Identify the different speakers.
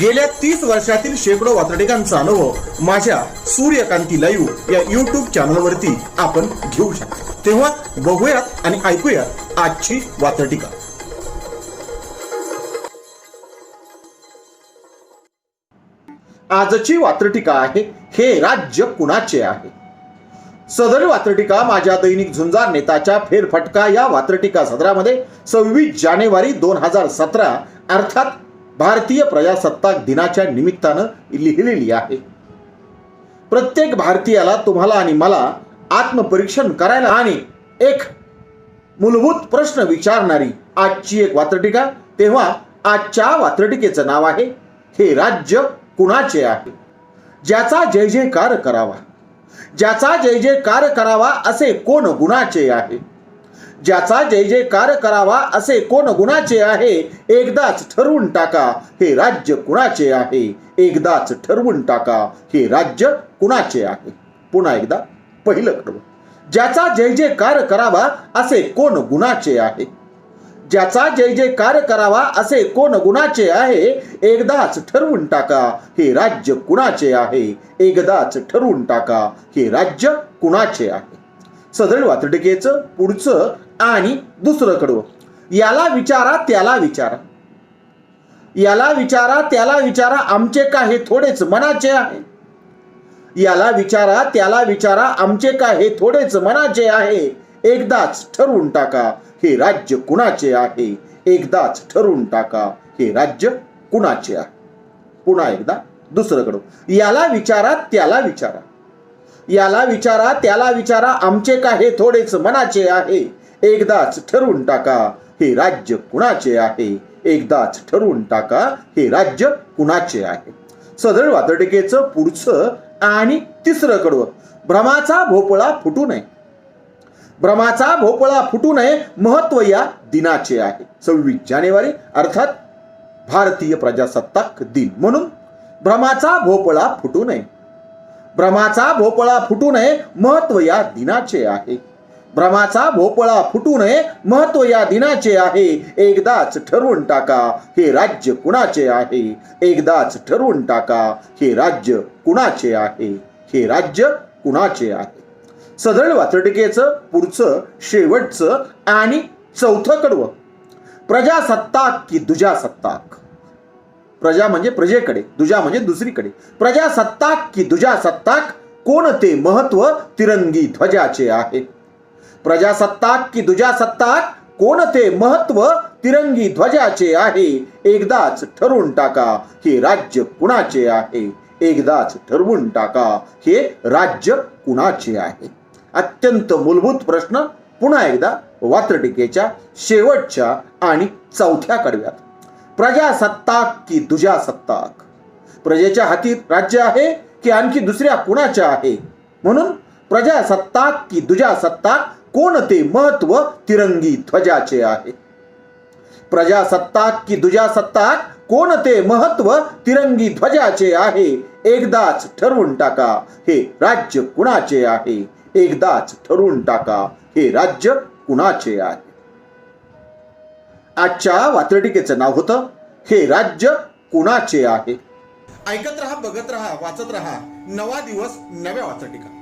Speaker 1: गेल्या तीस वर्षातील शेकडो वातडिकांचा अनुभव माझ्या सूर्यकांती लाईव्ह या युट्यूब चॅनलवरती आपण घेऊ शकतो. तेव्हा बघूयात आणि ऐकूयात आजची वातडिका आजची वात्रटिका आहे हे राज्य कुणाचे आहे? सदर वात्रटिका माझ्या दैनिक झुंजार नेताच्या फेरफटका या वात्रटिका सदरामध्ये सव्वीस जानेवारी दोन हजार सतरा अर्थात भारतीय प्रजासत्ताक दिनाच्या निमित्तानं लिहिलेली आहे. प्रत्येक भारतीयाला तुम्हाला आणि मला आत्मपरीक्षण करायला आणि एक मूलभूत प्रश्न विचारणारी आजची एक वात्रटिका तेव्हा आजच्या वात्रटिकेचं नाव आहे हे राज्य कुणाचे आहे? ज्याचा जय जयकार करावा. ज्याचा जय जयकार करावा असे कोण गुणाचे आहे? ज्याचा जय जयकार करावा असे कोण गुणाचे आहे एकदाच ठरवून टाका. हे राज्य कुणाचे आहे एकदाच ठरवून टाका. हे राज्य कुणाचे आहे? पुन्हा एकदा पहिलं कडवं ज्याचा जय जयकार करावा असे कोण गुणाचे आहे? ज्याचा जय जयकार करावा असे कोण गुणाचे आहे एकदाच ठरवून टाका. हे राज्य कुणाचे आहे एकदाच ठरवून टाका. हे राज्य कुणाचे आहे? सदळ वातडिकेचं पुढचं आणि दुसरं कडवं याला विचारा त्याला विचारा. याला विचारा त्याला विचारा आमचे का हे थोडेच मनाचे आहे? याला विचारा त्याला विचारा आमचे का हे थोडेच मनाचे आहे? एकदाच ठरवून टाका हे राज्य कुणाचे आहे? एकदाच ठरवून टाका हे राज्य कुणाचे आहे? पुन्हा एकदा दुसरं कडं याला विचारा त्याला विचारा. याला विचारा त्याला विचारा आमचे का हे थोडेच मनाचे आहे. एकदाच ठरवून टाका हे राज्य कुणाचे आहे? एकदाच ठरवून टाका हे राज्य कुणाचे आहे? सदळ वातडिकेचं पुढचं आणि तिसरं कडवं भ्रमाचा भोपळा फुटू नये. भ्रमाचा भोपळा फुटू नये महत्त्व या दिनाचे आहे. सव्वीस जानेवारी अर्थात भारतीय प्रजासत्ताक दिन म्हणून भ्रमाचा भोपळा फुटू नये. भ्रमाचा भोपळा फुटू नये महत्त्व या दिनाचे आहे. भ्रमाचा भोपळा फुटू नये महत्त्व या दिनाचे आहे. एकदाच ठरवून टाका हे राज्य कुणाचे आहे? एकदाच ठरवून टाका हे राज्य कुणाचे आहे? हे राज्य कुणाचे आहे? सदळ वाचटिकेचं पुढचं शेवटचं आणि चौथं कडवं. प्रजासत्ताक की दुजासत्ताक? प्रजा म्हणजे प्रजेकडे दुजा म्हणजे दुसरीकडे. प्रजासत्ताक की दुजासत्ताक कोणते महत्त्व तिरंगी ध्वजाचे आहे? प्रजासत्ताक की दुजासत्ताक कोणते महत्त्व तिरंगी ध्वजाचे आहे? एकदाच ठरवून टाका हे राज्य कुणाचे आहे? एकदाच ठरवून टाका हे राज्य कुणाचे आहे? अत्यंत मूलभूत प्रश्न पुन्हा एकदा वात्रटिकेच्या शेवटच्या आणि चौथ्या कडव्यात. प्रजासत्ताक की दुजासत्ताक. प्रजेच्या हाती राज्य आहे की आणखी दुसऱ्या कुणाच्या आहे? म्हणून प्रजासत्ताक की दुजासत्ताक कोणते महत्त्व तिरंगी ध्वजाचे आहे? प्रजासत्ताक की दुजासत्ताक कोणते महत्त्व तिरंगी ध्वजाचे आहे? एकदाच ठरवून टाका हे राज्य कुणाचे आहे? एकदाच ठरवून टाका हे राज्य कुणाचे आहे? आजच्या वात्रटिकेचं नाव होतं हे राज्य कुणाचे आहे? ऐकत रहा बघत राहा वाचत राहा. नवा दिवस नव्या वात्रटिका.